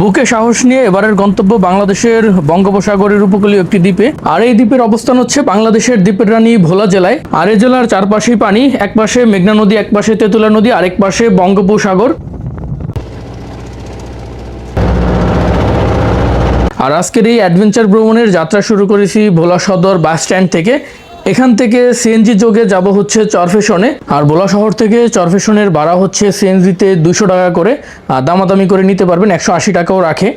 বুকে সাহস নিয়ে এবারের গন্তব্য বাংলাদেশের বঙ্গোপসাগরের উপকূলীয় একটি দ্বীপে। আর এই দ্বীপের অবস্থান হচ্ছে বাংলাদেশের দ্বীপের রানী ভোলা জেলায়। আর এই জেলার চারপাশেই পানি, এক পাশে মেঘনা নদী, এক পাশে তেঁতুলা নদী আরেক পাশে বঙ্গোপসাগর। আর আজকের এই অ্যাডভেঞ্চার ভ্রমণের যাত্রা শুরু করেছি ভোলা সদর বাস স্ট্যান্ড থেকে। এখান থেকে সিএনজি যোগে যাব হচ্ছে চরফেশনে, আর বোলা শহর থেকে চরফেশনের ভাড়া হচ্ছে সিএনজিতে দুশো টাকা করে, আর দামাদামি করে নিতে পারবেন একশো আশি টাকাও রাখে।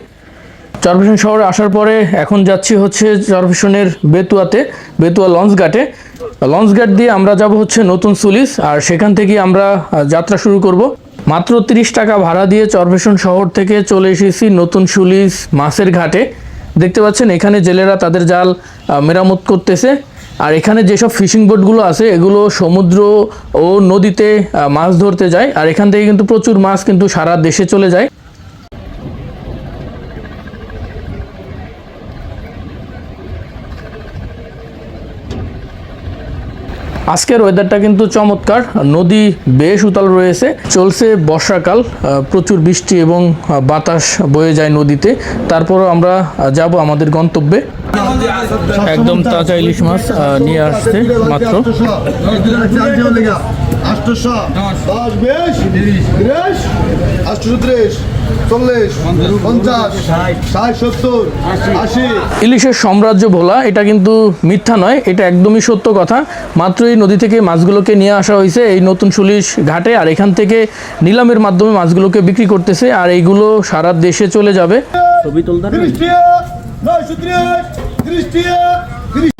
চরফেশন শহরে আসার পরে এখন যাচ্ছি হচ্ছে চরফেশনের বেতুয়াতে, বেতুয়া লঞ্চ ঘাটে। লঞ্চ ঘাট দিয়ে আমরা যাব হচ্ছে নতুন সুলিস, আর সেখান থেকে আমরা যাত্রা শুরু করব। মাত্র তিরিশ টাকা ভাড়া দিয়ে চরফেশন শহর থেকে চলে এসেছি নতুন সুলিস মাছের ঘাটে। দেখতে পাচ্ছেন এখানে জেলেরা তাদের জাল মেরামত করতেছে। আর এখানে যেসব ফিশিং বোটগুলো আছে, এগুলো সমুদ্র ও নদীতে মাছ ধরতে যায়। আর এখান থেকে কিন্তু প্রচুর মাছ কিন্তু সারা দেশে চলে যায়। আজকের ওয়েদারটা কিন্তু চমৎকার। নদী বেশ উতাল রয়েছে। চলছে বর্ষাকাল প্রচুর বৃষ্টি এবং বাতাস বয়ে যায় নদীতে। তারপর আমরা যাব আমাদের গন্তব্যে। একদম তাজা ইলিশ মাছ নিয়ে আসছে মাত্র। দশ। বিশ। তিরিশ। ত্রিশ। ইলিশের সাম্রাজ্য ভোলা এটা কিন্তু মিথ্যা নয় এটা একদমই সত্য কথা। মাত্র এই নদী থেকে মাছগুলোকে নিয়ে আসা হয়েছে এই নতুন সুলিশ ঘাটে আর এখান থেকে নিলামের মাধ্যমে মাছগুলোকে বিক্রি করতেছে আর এইগুলো সারা দেশে চলে যাবে। তিরিশ টিয়া নয়শো ত্রিশ তিরিশ টিয়া তিরিশ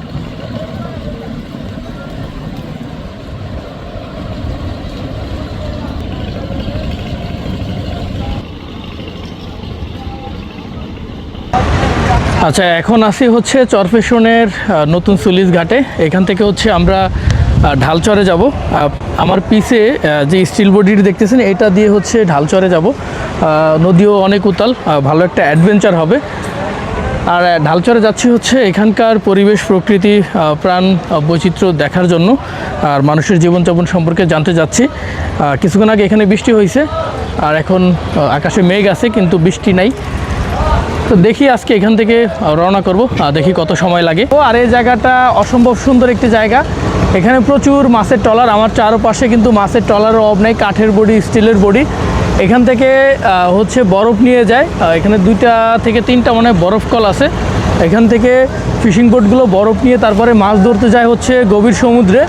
আচ্ছা এখন আসি হচ্ছে চরফেশনের নতুন সুলিশ ঘাটে। এখান থেকে হচ্ছে আমরা ঢালচরে যাব। আমার আহ, যে স্টিল বডির দেখতেছেন এটা দিয়ে হচ্ছে ঢালচরে যাব। নদীও অনেক উতাল ভালো একটা অ্যাডভেঞ্চার হবে। আর ঢালচরে যাচ্ছি হচ্ছে এখানকার পরিবেশ প্রকৃতি প্রাণ বৈচিত্র্য দেখার জন্য। আর মানুষের জীবনযাপন সম্পর্কে জানতে যাচ্ছি। কিছুক্ষণ আগে এখানে বৃষ্টি হয়েছে। আর এখন আকাশে মেঘ আছে কিন্তু বৃষ্টি নাই। তো দেখি আজকে এখান থেকে রওনা করব দেখি কত সময় লাগে। ও আর এই জায়গাটা অসম্ভব সুন্দর একটি জায়গা। এখানে প্রচুর মাছের ট্রলার, আমার চারপাশে কিন্তু মাছের ট্রলারের অভাব নেই, কাঠের বডি, স্টিলের বডি। এখান থেকে হচ্ছে বরফ নিয়ে যায় এখানে দুইটা থেকে তিনটা মনে হয় বরফ কল আছে। এখান থেকে ফিশিং বোটগুলো বরফ নিয়ে তারপরে মাছ ধরতে যায় হচ্ছে গভীর সমুদ্রে।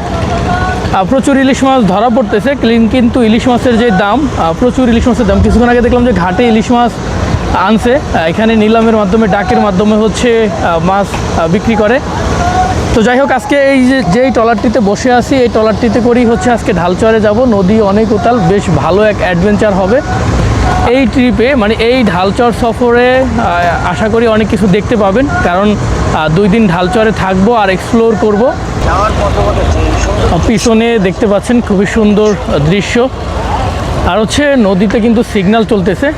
প্রচুর ইলিশ মাছ ধরা পড়তেছে, ক্লিন- কিন্তু ইলিশ মাছের যে দাম প্রচুর ইলিশ মাছের দাম। কিছুক্ষণ আগে দেখলাম যে ঘাটে ইলিশ মাছ আনছে। এখানে নিলামের মাধ্যমে ডাকের মাধ্যমে হচ্ছে মাছ বিক্রি করে। তো যাই হোক আজকে এই যে যেই ট্রলারটিতে বসে আছি এই ট্রলারটিতে করেই হচ্ছে আজকে ঢালচরে যাব। নদী অনেক উতাল বেশ ভালো এক অ্যাডভেঞ্চার হবে। এই ট্রিপে মানে এই ঢালচর সফরে আশা করি অনেক কিছু দেখতে পাবেন। কারণ দুই দিন ঢালচরে থাকব আর এক্সপ্লোর করব। পিছনে দেখতে পাচ্ছেন খুবই সুন্দর দৃশ্য। আর হচ্ছে নদীতে কিন্তু সিগন্যাল চলতেছে।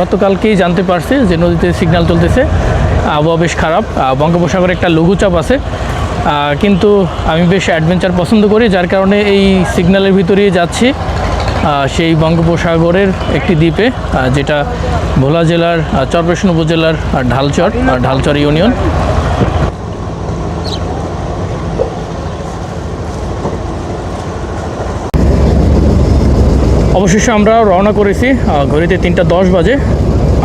গতকালকেই জানতে পারছি যে নদীতে সিগন্যাল চলতেছে। আবহাওয়া বেশ খারাপ। বঙ্গোপসাগরে একটা লঘুচাপ আছে। কিন্তু আমি বেশ অ্যাডভেঞ্চার পছন্দ করি, যার কারণে এই সিগন্যালের ভিতরেই যাচ্ছি। সেই বঙ্গোপসাগরের একটি দ্বীপে যেটা ভোলা জেলার চরপেশন উপজেলার ঢালচর ঢালচর ইউনিয়ন। অবশেষে আমরা রওনা করেছি ঘড়িতে তিনটা দশ বাজে।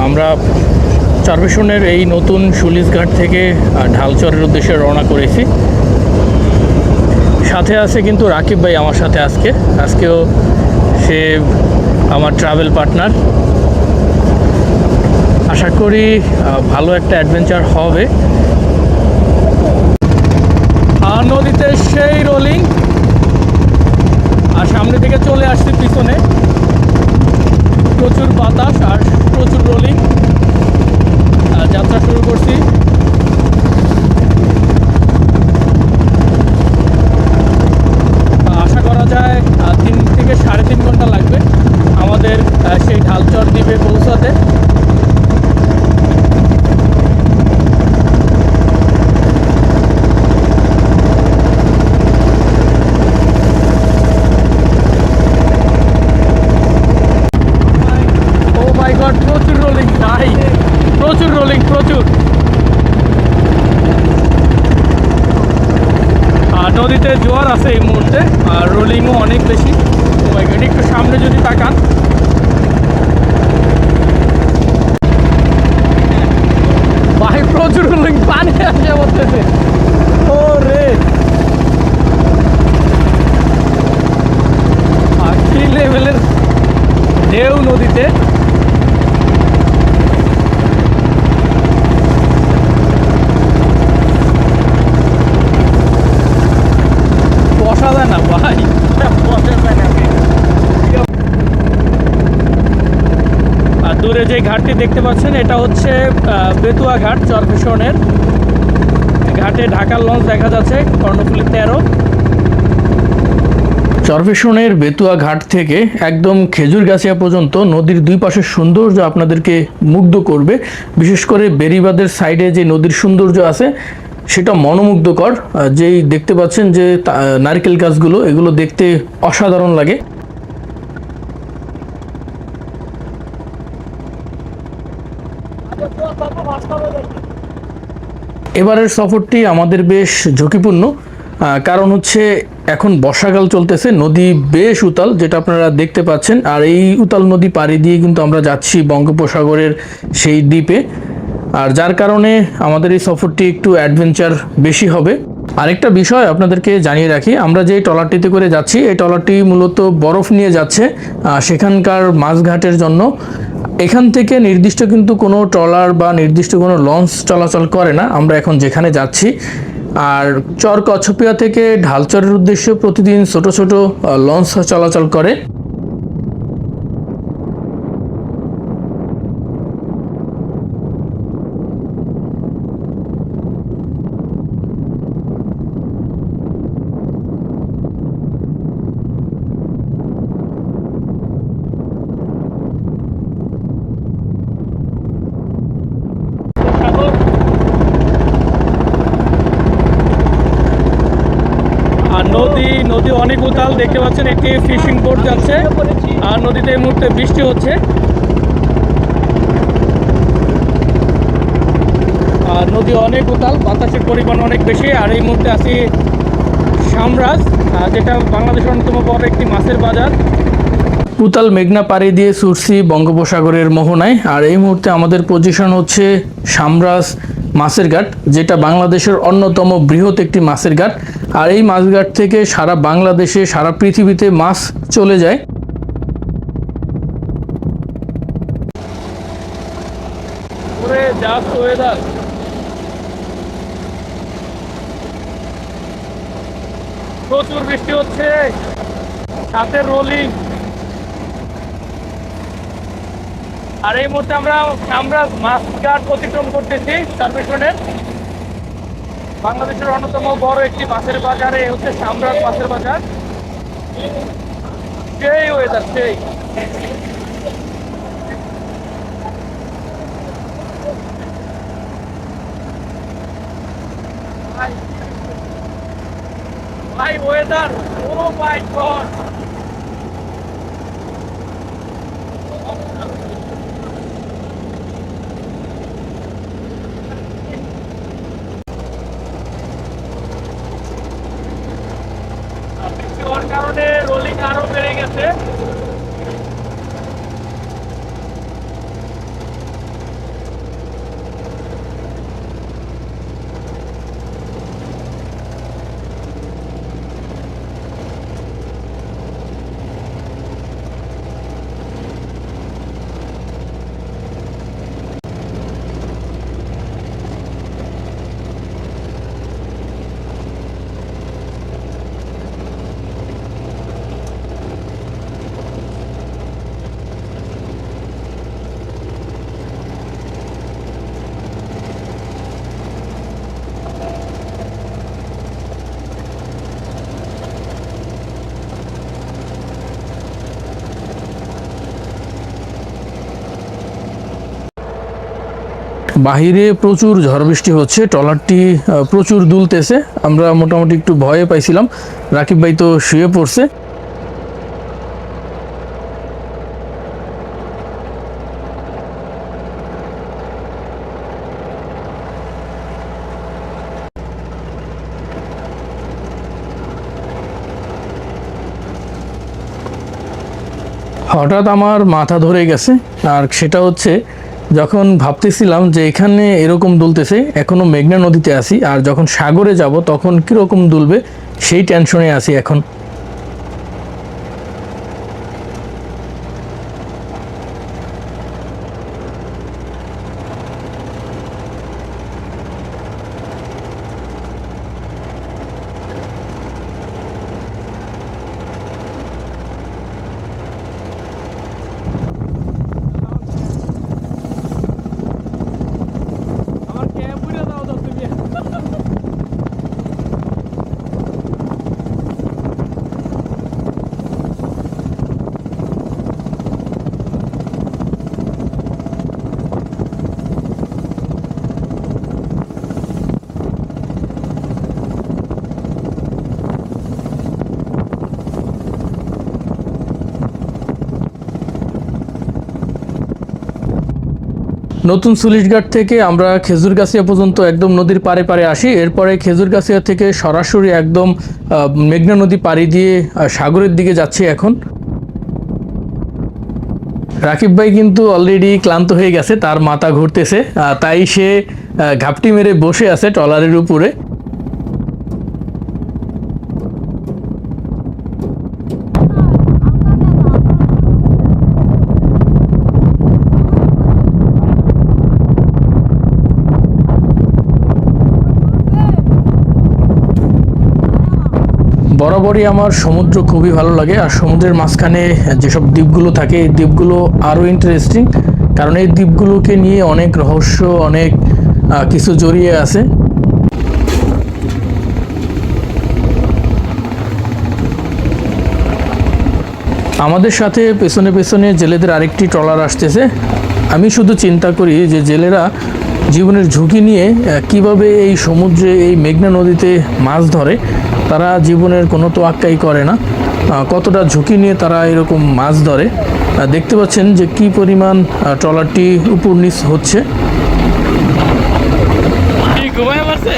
আমরা চারবেশনের এই নতুন সুলিশঘাট থেকে ঢালচরের উদ্দেশ্যে রওনা করেছি। সাথে আছে কিন্তু রাকিব ভাই আমার সাথে আজকে। আজকেও সে আমার ট্রাভেল পার্টনার আশা করি ভালো একটা অ্যাডভেঞ্চার হবে। আর নদীতে সেই রোলিং সামনে থেকে চলে আসছি পিছনে। প্রচুর বাতাস আর প্রচুর রোলিং যাত্রা শুরু করছি। আশা করা যায় তিন থেকে সাড়ে তিন ঘণ্টা লাগবে। আমাদের সেই ঢালচর দ্বীপে রোলিং ভাই প্রচুর রোলিং প্রচুর আর নদীতে জোয়ার আছে এই মুহূর্তে, আর রোলিংও অনেক বেশি। একটু সামনে যদি তাকান। রে আর কি লেভেলের ঢেউ নদীতে। দূরে যে ঘাটটি দেখতে পাচ্ছেন, এটা হচ্ছে বেতুয়া ঘাট চরফেশনের। ঘাটে ঢাকার লঞ্চ দেখা যাচ্ছে, কর্ণফুলি তেরো। চরফেশনের বেতুয়া ঘাট থেকে একদম খেজুরগাছিয়া পর্যন্ত নদীর দুই পাশের সৌন্দর্য আপনাদেরকে মুগ্ধ করবে। বিশেষ করে বেরিবাদের সাইডে যে নদীর সৌন্দর্য আছে, সেটা মনোমুগ্ধকর। যেই দেখতে পাচ্ছেন যে নারকেল গাছগুলো, এগুলো দেখতে অসাধারণ লাগে। এবারের সফরটি আমাদের বেশ ঝুঁকিপূর্ণ কারণ হচ্ছে এখন বর্ষাকাল চলতেছে, নদী বেশ উতাল, যেটা আপনারা দেখতে পাচ্ছেন, আর এই উতাল নদী পাড়ি দিয়ে কিন্তু আমরা যাচ্ছি বঙ্গোপসাগরের সেই দ্বীপে। আর যার কারণে আমাদের এই সফরটি একটু অ্যাডভেঞ্চার বেশি হবে। আরেকটা বিষয় আপনাদেরকে জানিয়ে রাখি, আমরা যে ট্রলারটিতে করে যাচ্ছি, এই ট্রলারটি মূলত বরফ নিয়ে যাচ্ছে সেখানকার মাছঘাটের জন্য। এখান থেকে নির্দিষ্ট কিন্তু কোনো ট্রলার বা নির্দিষ্ট কোনো লঞ্চ চলাচল করে না। আমরা এখন যেখানে যাচ্ছি, আর চর কচ্ছপিয়া থেকে ঢালচরের উদ্দেশ্যে প্রতিদিন ছোট ছোট লঞ্চ চলাচল করে আর নদী নদী অনেক উতাল পাচ্ছেন একটি ফিশিং বোট যাচ্ছে। আর নদীতে এই মুহূর্তে বৃষ্টি হচ্ছে। আর নদী অনেক উতাল, বাতাসের পরিমাণ অনেক বেশি। আর এই মুহূর্তে আছি সামরাজ যেটা বাংলাদেশের অন্যতম বড় একটি মাছের বাজার। উতাল মেঘনা পাড়ি দিয়ে সুরসি বঙ্গোপসাগরের মোহনায়। আর এই মুহূর্তে আমাদের পজিশন হচ্ছে সামরাজ মাছের ঘাট, যেটা বাংলাদেশের অন্যতম বৃহৎ একটি মাছের ঘাট। আর এই মাছঘাট থেকে সারা বাংলাদেশে, সারা পৃথিবীতে মাছ চলে যায়। প্রচুর বৃষ্টি হচ্ছে। সাথে রোলিং আর এই মুহূর্তে আমরা আমরা মাছঘাট অতিক্রম করতেছি সার্ভেশনের। বাংলাদেশের অন্যতম বড় একটি মাছের বাজারে হচ্ছে সামরাজ মাছের বাজার। সেই ওয়েদার সেই ভাই ওয়েদার ও মাই গড বাহিরে প্রচুর ঝড় বৃষ্টি হচ্ছে, ট্রলারটি প্রচুর দুলতেছে। আমরা মোটামুটি একটু ভয়ে পাইছিলাম। রাকিব ভাই তো শুয়ে পড়ছে। হঠাৎ আমার মাথা ধরে গেছে, আর সেটা হচ্ছে যখন ভাবতেছিলাম যে এখানে এরকম দুলতেছে, এখনও মেঘনা নদীতে আসি আর যখন সাগরে যাব তখন কীরকম দুলবে, সেই টেনশনে আসি এখন। নতুন সুলিশঘাট থেকে আমরা খেজুরগাছিয়া পর্যন্ত একদম নদীর পারে পারে আসি। এরপরে খেজুরগাছিয়া থেকে সরাসরি একদম মেঘনা নদী পাড়ি দিয়ে সাগরের দিকে যাচ্ছি এখন। রাকিব ভাই কিন্তু অলরেডি ক্লান্ত হয়ে গেছে, তার মাথা ঘুরতেছে তাই সে ঘাপটি মেরে বসে আছে ট্রলারের উপরে। বরাবরই আমার সমুদ্র খুবই ভালো লাগে আর সমুদ্রের মাঝখানে যেসব দ্বীপগুলো থাকে, এই দ্বীপগুলো আরও ইন্টারেস্টিং কারণ এই দ্বীপগুলোকে নিয়ে অনেক রহস্য, অনেক কিছু জড়িয়ে আছে। আমাদের সাথে পেছনে পেছনে জেলেদের আরেকটি ট্রলার আসতেছে। আমি শুধু চিন্তা করি যে জেলেরা জীবনের ঝুঁকি নিয়ে কীভাবে এই সমুদ্রে, এই মেঘনা নদীতে মাছ ধরে, তারা জীবনের কোনো তো আক্কাই করে না। কতটা ঝুঁকি নিয়ে তারা এরকম মাছ ধরে। দেখতে পাচ্ছেন যে কি পরিমাণ ট্রলারটি উপর নিচ হচ্ছে ঘুমায় পারছে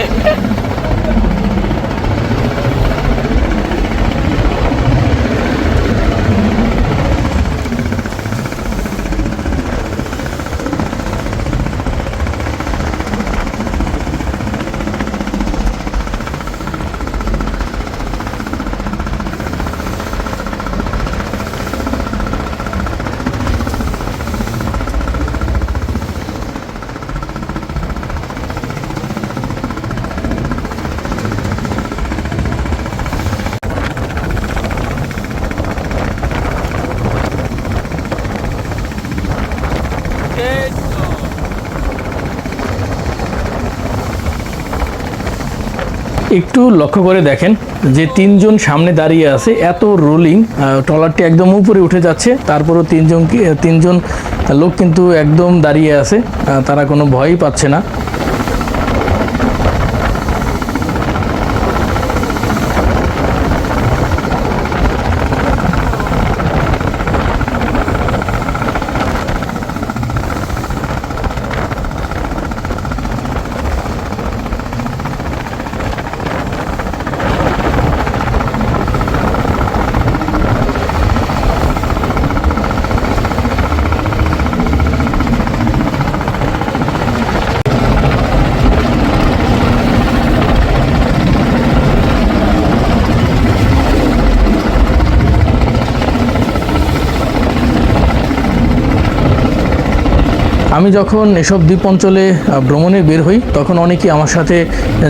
একটু লক্ষ্য করে দেখেন যে তিনজন সামনে দাঁড়িয়ে আছে, এত রোলিং ট্রলারটি একদম উপরে উঠে যাচ্ছে, তারপরও তিনজন তিনজন লোক কিন্তু একদম দাঁড়িয়ে আছে তারা কোনো ভয়ই পাচ্ছে না। আমি যখন এসব দ্বীপ অঞ্চলে ভ্রমণে বের হই, তখন অনেকেই আমার সাথে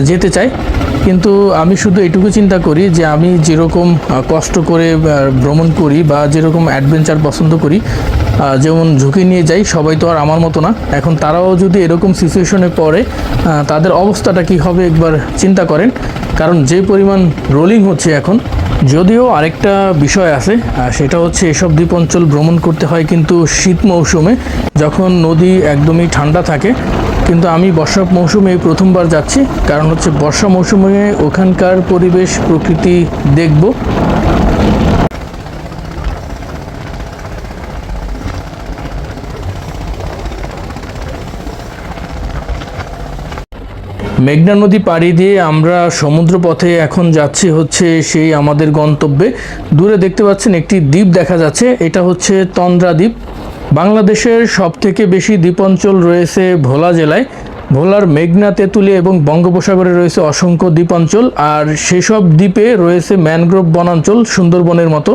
যেতে চায়। কিন্তু আমি শুধু এটুকু চিন্তা করি যে আমি যেরকম কষ্ট করে ভ্রমণ করি বা যেরকম অ্যাডভেঞ্চার পছন্দ করি যেমন ঝুঁকি নিয়ে যাই, সবাই তো আর আমার মতো না। এখন তারাও যদি এরকম সিচুয়েশনে পড়ে তাদের অবস্থাটা কি হবে একবার চিন্তা করেন। কারণ যে পরিমাণ রোলিং হচ্ছে এখন, যদিও আরেকটা বিষয় আছে সেটা হচ্ছে এসব দ্বীপ অঞ্চল ভ্রমণ করতে হয় কিন্তু শীত মৌসুমে, যখন নদী একদমই ঠান্ডা থাকে। কিন্তু আমি বর্ষা মৌসুমে প্রথমবার যাচ্ছি, কারণ হচ্ছে বর্ষা মৌসুমে ওখানকার পরিবেশ, প্রকৃতি দেখব। মেঘনা নদী পাড়ি দিয়ে আমরা সমুদ্র পথে এখন যাচ্ছি হচ্ছে সেই আমাদের গন্তব্যে। দূরে দেখতে পাচ্ছেন একটি দ্বীপ দেখা যাচ্ছে, এটা হচ্ছে তন্দ্রা দ্বীপ। বাংলাদেশের সব থেকে বেশি দ্বীপাঞ্চল রয়েছে ভোলা জেলায়। ভোলার মেঘনা, তেঁতুলিয়া এবং বঙ্গোপসাগরে রয়েছে অসংখ্য দ্বীপাঞ্চল, আর সেসব দ্বীপে রয়েছে ম্যানগ্রোভ বনাঞ্চল সুন্দরবনের মতো।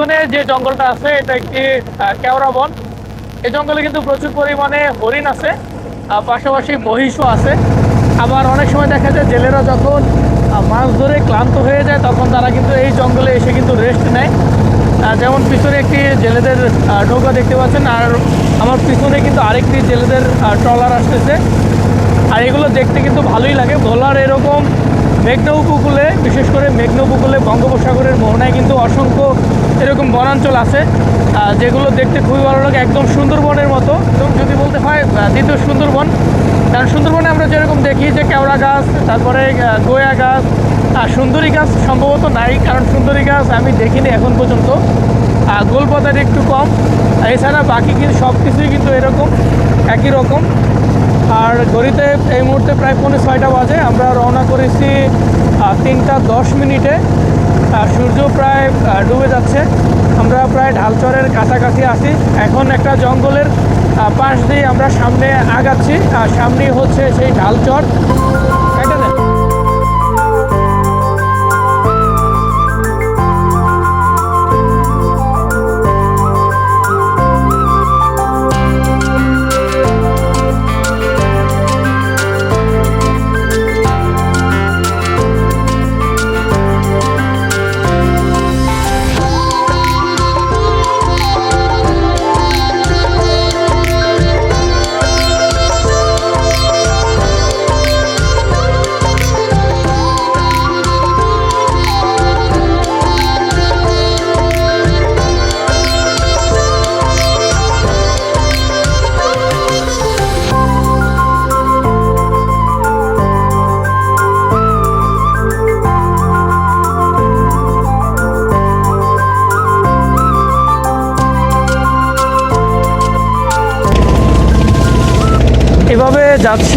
পিছনে যে জঙ্গলটা আছে, এটা একটি কেওড়া বন। এই জঙ্গলে কিন্তু প্রচুর পরিমাণে হরিণ আছে পাশাপাশি মহিষও আছে। আবার অনেক সময় দেখা যায় জেলেরা যখন মাছ ধরে ক্লান্ত হয়ে যায়, তখন তারা কিন্তু এই জঙ্গলে এসে কিন্তু রেস্ট নেয়। যেমন পিছনে একটি জেলেদের নৌকা দেখতে পাচ্ছেন, আর আমার পিছনে কিন্তু আরেকটি জেলেদের ট্রলার আসতেছে। আর এগুলো দেখতে কিন্তু ভালোই লাগে। ভোলার এরকম মেঘনা উপকূলে, বিশেষ করে মেঘনা উপকূলে বঙ্গোপসাগরের মোহনায় কিন্তু অসংখ্য এরকম বনাঞ্চল আছে যেগুলো দেখতে খুবই ভালো লাগে, একদম সুন্দরবনের মতো। এবং যদি বলতে হয় দ্বিতীয় সুন্দরবন, কারণ সুন্দরবনে আমরা যেরকম দেখি যে কেওড়া গাছ, তারপরে গোয়া গাছ, আর সুন্দরী গাছ সম্ভবত নাই, কারণ সুন্দরী গাছ আমি দেখিনি এখন পর্যন্ত। আর গোলপাতার একটু কম, এছাড়া বাকি কিন্তু সব কিছুই কিন্তু এরকম, একই রকম। আর ঘড়িতে এই মুহূর্তে প্রায় পৌনে ছয়টা বাজে, আমরা রওনা করেছি তিনটা দশ মিনিটে। সূর্য প্রায় ডুবে যাচ্ছে। আমরা প্রায় ঢালচরের কাছাকাছি আছি। এখন একটা জঙ্গলের পাশ দিয়ে আমরা সামনে আগাচ্ছি। আর সামনেই হচ্ছে সেই ঢালচর।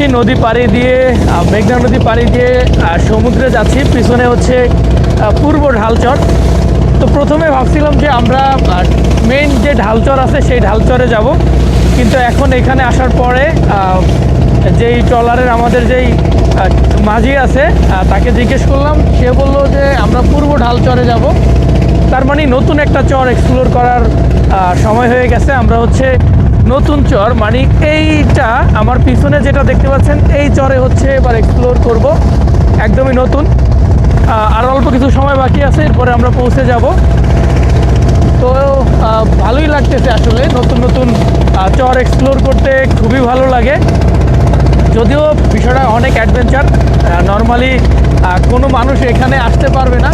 যাচ্ছি নদী পাড়ি দিয়ে মেঘনা নদী পাড়ি দিয়ে সমুদ্রে যাচ্ছি। পিছনে হচ্ছে পূর্ব ঢালচর। তো প্রথমে ভাবছিলাম যে আমরা মেইন যে ঢালচর আছে সেই ঢালচরে যাব। কিন্তু এখন এখানে আসার পরে যেই ট্রলারের আমাদের যেই মাঝি আছে তাকে জিজ্ঞেস করলাম। সে বলল যে আমরা পূর্ব ঢালচরে যাব। তার মানে নতুন একটা চর এক্সপ্লোর করার সময় হয়ে গেছে। আমরা হচ্ছে নতুন চর। মানে এইটা আমার পিছনে যেটা দেখতে পাচ্ছেন, এই চরে হচ্ছে এবার এক্সপ্লোর করব। একদমই নতুন। আর অল্প কিছু সময় বাকি আছে, এরপরে আমরা পৌঁছে যাব। তো ভালোই লাগতেছে আসলে নতুন নতুন চর এক্সপ্লোর করতে, খুবই ভালো লাগে। যদিও বিষয়টা অনেক অ্যাডভেঞ্চার নর্মালি কোনো মানুষ এখানে আসতে পারবে না।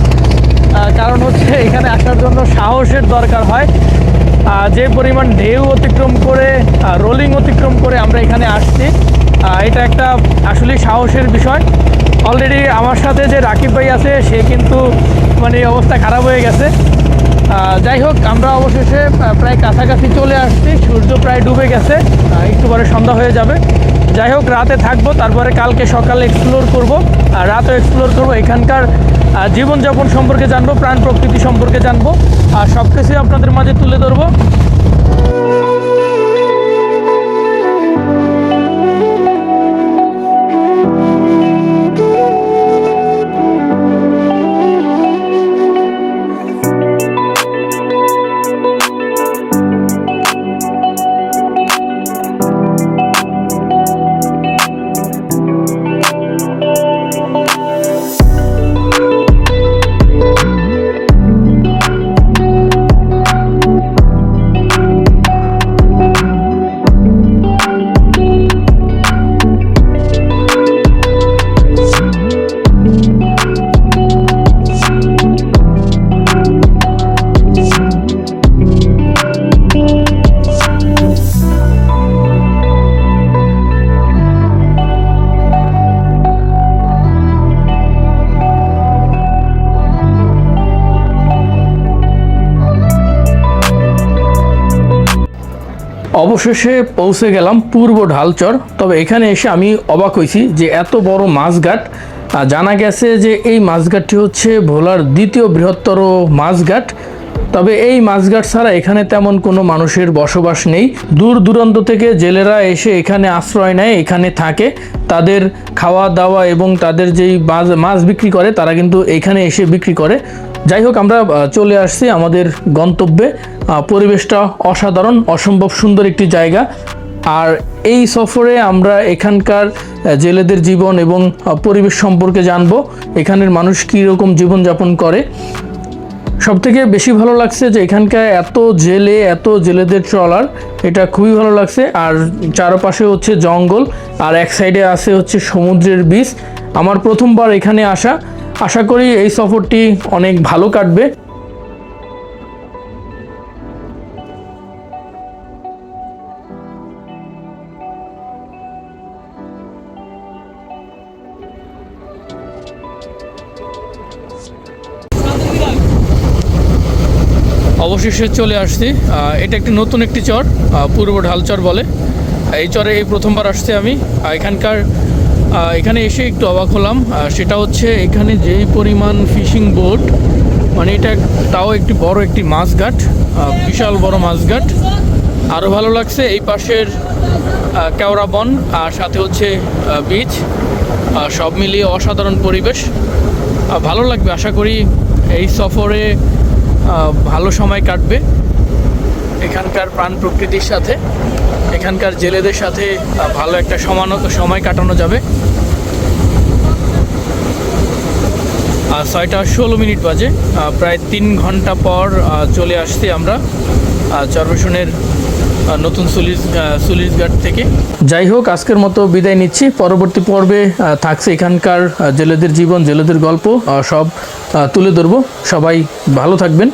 কারণ হচ্ছে এখানে আসার জন্য সাহসের দরকার হয়। যে পরিমাণ ঢেউ অতিক্রম করে রোলিং অতিক্রম করে আমরা এখানে আসছি। এটা একটা আসলে সাহসের বিষয়। অলরেডি আমার সাথে যে রাকিব ভাই আছে, সে কিন্তু মানে অবস্থা খারাপ হয়ে গেছে। যাই হোক, আমরা অবশেষে প্রায় কাছাকাছি চলে আসছি। সূর্য প্রায় ডুবে গেছে। একটু পরে সন্ধ্যা হয়ে যাবে। যাই হোক, রাতে থাকব, তারপরে কালকে সকালে এক্সপ্লোর করব। আর রাতও এক্সপ্লোর করব। এখানকার জীবনযাপন সম্পর্কে জানব, প্রাণ প্রকৃতি সম্পর্কে জানব। আর সব কিছুই আপনাদের মাঝে তুলে ধরবো। অবশেষে পৌঁছে গেলাম পূর্ব ঢালচর। তবে এখানে এসে আমি অবাক হয়েছি যে এত বড় মাছঘাট। জানা গেছে যে এই মাছঘাটটি হচ্ছে ভোলার দ্বিতীয় বৃহত্তর মাছঘাট। তবে এই মাছঘাট ছাড়া এখানে তেমন কোনো মানুষের বসবাস নেই। দূর দূরান্ত থেকে জেলেরা এসে এখানে আশ্রয় নেয়, এখানে থাকে। তাদের খাওয়া দাওয়া এবং তাদের যেই মাছ মাছ বিক্রি করে, তারা কিন্তু এখানে এসে বিক্রি করে। যাই হোক আমরা চলে আসছি আমাদের গন্তব্যে। পরিবেশটা অসাধারণ, অসম্ভব সুন্দর একটি জায়গা। আর এই সফরে আমরা এখানকার জেলেদের জীবন এবং পরিবেশ সম্পর্কে জানব। এখানের মানুষ কীরকম জীবনযাপন করে। সব থেকে বেশি ভালো লাগছে যে এখানকার এত জেলে, এত জেলেদের ট্রলার এটা খুবই ভালো লাগছে। আর চারপাশে হচ্ছে জঙ্গল, আর এক সাইডে আছে হচ্ছে সমুদ্রের বীজ আমার প্রথমবার এখানে আসা। আশা করি এই সফরটি অনেক ভালো কাটবে। অবশেষে চলে আসছি। এটা একটি নতুন একটি চর পূর্ব ঢালচর বলে। এই চরে এই প্রথমবার আসছি আমি। এখানকার এখানে এসে একটু অবাক হলাম। সেটা হচ্ছে এখানে যেই পরিমাণ ফিশিং বোট মানে এটা তাও একটি বড় একটি মাছঘাট বিশাল বড় মাছঘাট। আরও ভালো লাগছে এই পাশের কেওড়া বন আর সাথে হচ্ছে বিচ সব মিলিয়ে অসাধারণ পরিবেশ। ভালো লাগবে আশা করি এই সফরে ভালো সময় কাটবে এখানকার প্রাণ প্রকৃতির সাথে। এখানকার জেলেদের সাথে ভালো একটা সমান, সময় কাটানো যাবে। আর ছয়টা ষোলো মিনিট বাজে। প্রায় তিন ঘণ্টা পর চলে আসছি আমরা চরবেশনের নতুন সুলিশ সুলিশ ঘাট থেকে। যাই হোক, আজকের মতো বিদায় নিচ্ছি। পরবর্তী পর্বে থাকছে এখানকার জেলেদের জীবন, জেলেদের গল্প সব তুলে ধরবো। সবাই ভালো থাকবেন।